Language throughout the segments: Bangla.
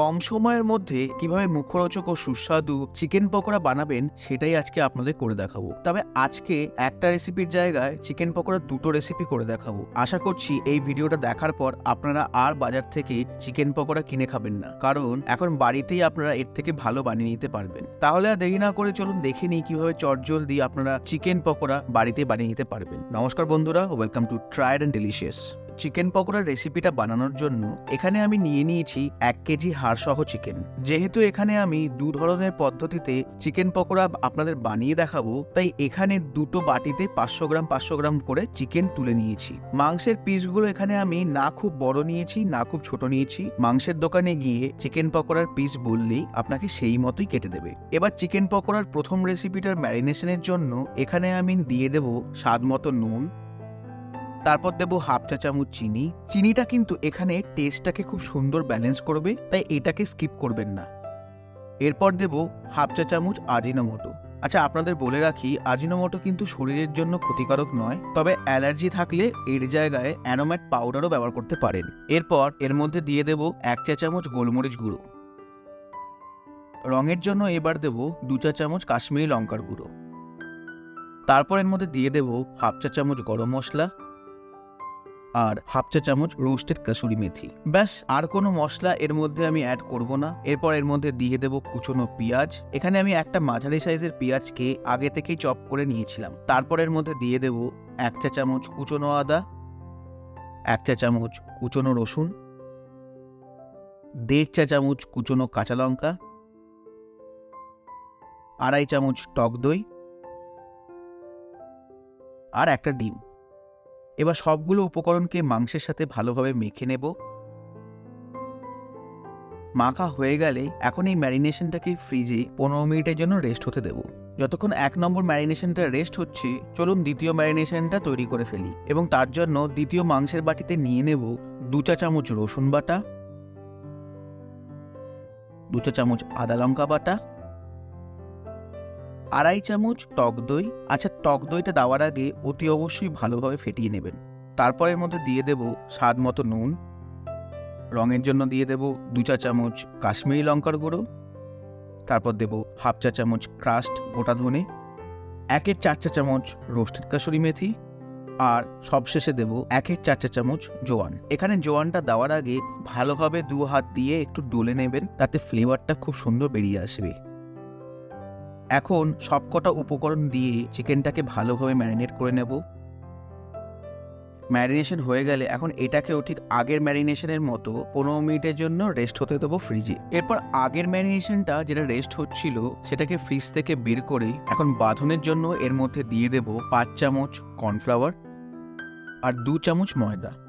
কম সময়ের মধ্যে কীভাবে মুখরোচক ও সুস্বাদু চিকেন পকোড়া বানাবেন সেটাই আজকে আপনাদের করে দেখাবো। তবে আজকে একটা রেসিপির জায়গায় চিকেন পকোড়া দুটো রেসিপি করে দেখাবো। আশা করছি এই ভিডিওটা দেখার পর আপনারা আর বাজার থেকে চিকেন পকোড়া কিনে খাবেন না। কারণ এখন বাড়িতেই আপনারা এর থেকে ভালো বানিয়ে নিতে পারবেন। তাহলে আর দেরি না করে চলুন দেখে নিই কীভাবে চটজল দিয়ে আপনারা চিকেন পকোড়া বাড়িতে বানিয়ে নিতে পারবেন। নমস্কার বন্ধুরা welcome to tried and delicious. Chicken পকোড়ার রেসিপিটা বানানোর জন্য এখানে আমি নিয়ে নিয়েছি এক কেজি হাড়সহ চিকেন। যেহেতু এখানে আমি দু ধরনের পদ্ধতিতে চিকেন পকোড়া আপনাদের বানিয়ে দেখাবো, তাই এখানে দুটো বাটিতে পাঁচশো গ্রাম পাঁচশো গ্রাম করে চিকেন তুলে নিয়েছি। মাংসের পিসগুলো এখানে আমি না খুব বড় নিয়েছি, না খুব ছোট নিয়েছি। মাংসের দোকানে গিয়ে চিকেন পকোড়ার পিস বললেই আপনাকে সেই মতোই কেটে দেবে। এবার চিকেন পকোড়ার প্রথম রেসিপিটার ম্যারিনেশনের জন্য এখানে আমি দিয়ে দেব স্বাদ মতো নুন তারপর দেব হাফ চা চামচ চিনি। চিনিটা কিন্তু এখানে টেস্টটাকে খুব সুন্দর ব্যালেন্স করবে, তাই এটাকে স্কিপ করবেন না। এরপর দেব হাফ চা চামচ আজিনোমোটো আচ্ছা আপনাদের বলে রাখি আজিনোমোটো কিন্তু শরীরের জন্য ক্ষতিকারক নয়, তবে অ্যালার্জি থাকলে এর জায়গায় অ্যানোম্যাট পাউডারও ব্যবহার করতে পারেন। এরপর এর মধ্যে দিয়ে দেব এক চা চামচ গোলমরিচ গুঁড়ো। রঙের জন্য এবার দেব দু চা চামচ কাশ্মীরি লঙ্কার গুঁড়ো। তারপর এর মধ্যে দিয়ে দেব হাফ চা চামচ গরম মশলা। আর হাফ চা চামচ রোস্টেড কাসুরি মেথি। ব্যাস, আর কোনো মশলা এর মধ্যে আমি অ্যাড করব না। এরপর এর মধ্যে দিয়ে দেব কুচনো পেঁয়াজ। এখানে আমি একটা মাঝারি সাইজের পেঁয়াজকে আগে থেকেই চপ করে নিয়েছিলাম। তারপর এর মধ্যে দিয়ে দেব এক চা চামচ কুচনো আদা, এক চা চামচ কুচনো রসুন, দেড় চা চামচ কুচনো কাঁচা লঙ্কা, আড়াই চামচ টক দই, আর একটা ডিম। এবার সবগুলো উপকরণকে মাংসের সাথে ভালোভাবে মেখে নেব। মাখা হয়ে গেলে এখন এই ম্যারিনেশনটাকে ফ্রিজে পনেরো মিনিটের জন্য রেস্ট হতে দেব। যতক্ষণ এক নম্বর ম্যারিনেশনটা রেস্ট হচ্ছে, চলুন দ্বিতীয় ম্যারিনেশনটা তৈরি করে ফেলি এবং তার জন্য দ্বিতীয় মাংসের বাটিতে নিয়ে নেব দু চা চামচ রসুন বাটা, দু চা চামচ আদা লঙ্কা বাটা আড়াই চামচ টক দই। আচ্ছা টক দইটা দেওয়ার আগে অতি অবশ্যই ভালোভাবে ফেটিয়ে নেবেন। তারপর এর মধ্যে দিয়ে দেব স্বাদ মতো নুন। রঙের জন্য দিয়ে দেব দু চা চামচ কাশ্মীরি লঙ্কার গুঁড়ো। তারপর দেব হাফ চা চামচ ক্রাস্ট গোটা ধনে। একের চার চা চামচ রোস্টেড কাসুরি মেথি। আর সবশেষে দেব একের চার চা চামচ জোয়ান। এখানে জোয়ানটা দেওয়ার আগে ভালোভাবে দু হাত দিয়ে একটু ডলে নেবেন, তাতে ফ্লেভারটা খুব সুন্দর বেরিয়ে আসবে। এখন সবকটা উপকরণ দিয়ে চিকেনটাকে ভালোভাবে ম্যারিনেট করে নেব। ম্যারিনেশন হয়ে গেলে এখন এটাকেও ঠিক আগের ম্যারিনেশনের মতো পনেরো মিনিটের জন্য রেস্ট হতে দেবো ফ্রিজে। এরপর আগের ম্যারিনেশনটা যেটা রেস্ট হচ্ছিল সেটাকে ফ্রিজ থেকে বের করে এখন বাঁধনের জন্য এর মধ্যে দিয়ে দেব পাঁচ চামচ কর্নফ্লাওয়ার আর দু চামচ ময়দা।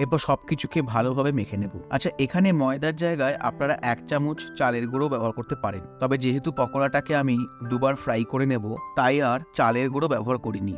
এরপর সব কিছুকে ভালোভাবে মেখে নেব। আচ্ছা এখানে ময়দার জায়গায় আপনারা এক চামচ চালের গুঁড়ো ব্যবহার করতে পারেন। তবে যেহেতু পকোড়াটাকে আমি দুবার ফ্রাই করে নেব, তাই আর চালের গুঁড়ো ব্যবহার করিনি।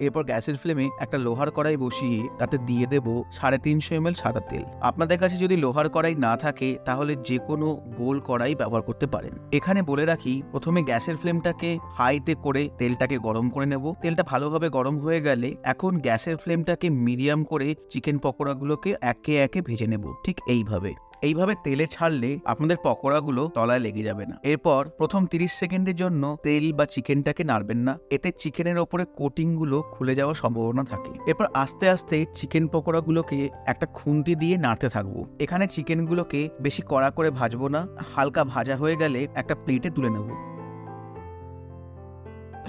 এরপর গ্যাসের ফ্লেমে একটা লোহার কড়াই বসিয়ে তাতে দিয়ে দেব সাড়ে তিনশো এম এল সাদা তেল। আপনাদের কাছে যদি লোহার কড়াই না থাকে, তাহলে যে কোনো গোল কড়াই ব্যবহার করতে পারেন। এখানে বলে রাখি, প্রথমে গ্যাসের ফ্লেমটাকে হাইতে করে তেলটাকে গরম করে নেব। তেলটা ভালোভাবে গরম হয়ে গেলে এখন গ্যাসের ফ্লেমটাকে মিডিয়াম করে চিকেন পকোড়াগুলোকে একে একে ভেজে নেব। ঠিক এইভাবে। এইভাবে তেলে ছাড়লে আপনাদের পকোড়াগুলো তলায় লেগে যাবে না। এরপর প্রথম 30 সেকেন্ডের জন্য তেল বা চিকেনটাকে নাড়বেন না। এতে চিকেনের ওপরে কোটিংগুলো খুলে যাওয়ার সম্ভাবনা থাকে। এরপর আস্তে আস্তে চিকেন পকোড়াগুলোকে একটা খুন্তি দিয়ে নাড়তে থাকব। এখানে চিকেনগুলোকে বেশি কড়া করে ভাজবো না। হালকা ভাজা হয়ে গেলে একটা প্লেটে তুলে নেব।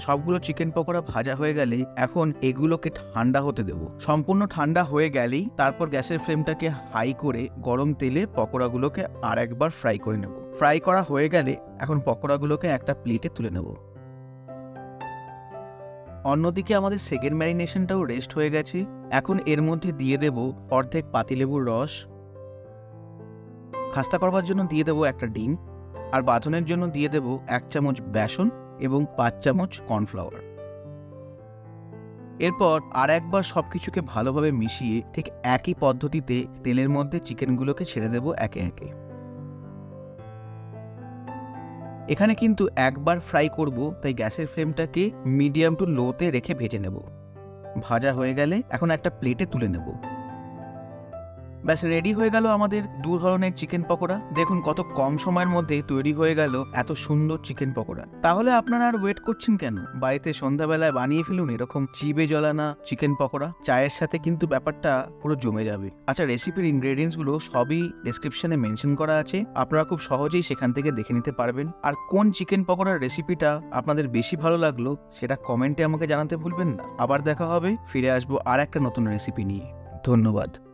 সবগুলো চিকেন পকোড়া ভাজা হয়ে গেলে এখন এগুলোকে ঠান্ডা হতে দেব। সম্পূর্ণ ঠান্ডা হয়ে গেলেই তারপর গ্যাসের ফ্লেমটাকে হাই করে গরম তেলে পকোড়াগুলোকে আর একবার ফ্রাই করে নেব। ফ্রাই করা হয়ে গেলে এখন পকোড়াগুলোকে একটা প্লেটে তুলে নেব। অন্যদিকে আমাদের সেকেন্ড ম্যারিনেশনটাও রেস্ট হয়ে গেছে। এখন এর মধ্যে দিয়ে দেব অর্ধেক পাতিলেবুর রস। খাস্তা করবার জন্য দিয়ে দেবো একটা ডিম। আর বাঁধনের জন্য দিয়ে দেব এক চামচ বেসন। এবং পাঁচ চামচ কর্নফ্লাওয়ার। এরপর আর একবার সবকিছুকে ভালোভাবে মিশিয়ে ঠিক একই পদ্ধতিতে তেলের মধ্যে চিকেনগুলোকে ছেড়ে দেব একে একে। এখানে কিন্তু একবার ফ্রাই করব, তাই গ্যাসের ফ্লেমটাকে মিডিয়াম টু লোতে রেখে ভেজে নেব। ভাজা হয়ে গেলে এখন একটা প্লেটে তুলে নেব। ব্যাস রেডি হয়ে গেল আমাদের দু ধরনের চিকেন পকোড়া। দেখুন কত কম সময়ের মধ্যে তৈরি হয়ে গেল এত সুন্দর চিকেন পকোড়া। তাহলে আপনারা আর ওয়েট করছেন কেন? বাড়িতে সন্ধ্যাবেলায় বানিয়ে ফেলুন এরকম চিবে জ্বলানা চিকেন পকোড়া। চায়ের সাথে কিন্তু ব্যাপারটা পুরো জমে যাবে। আচ্ছা রেসিপির ইনগ্রেডিয়েন্টসগুলো সবই ডেসক্রিপশনে মেনশন করা আছে। আপনারা খুব সহজেই সেখান থেকে দেখে নিতে পারবেন। আর কোন চিকেন পকোড়ার রেসিপিটা আপনাদের বেশি ভালো লাগল সেটা কমেন্টে আমাকে জানাতে ভুলবেন না। আবার দেখা হবে, ফিরে আসব আর একটা নতুন রেসিপি নিয়ে। ধন্যবাদ।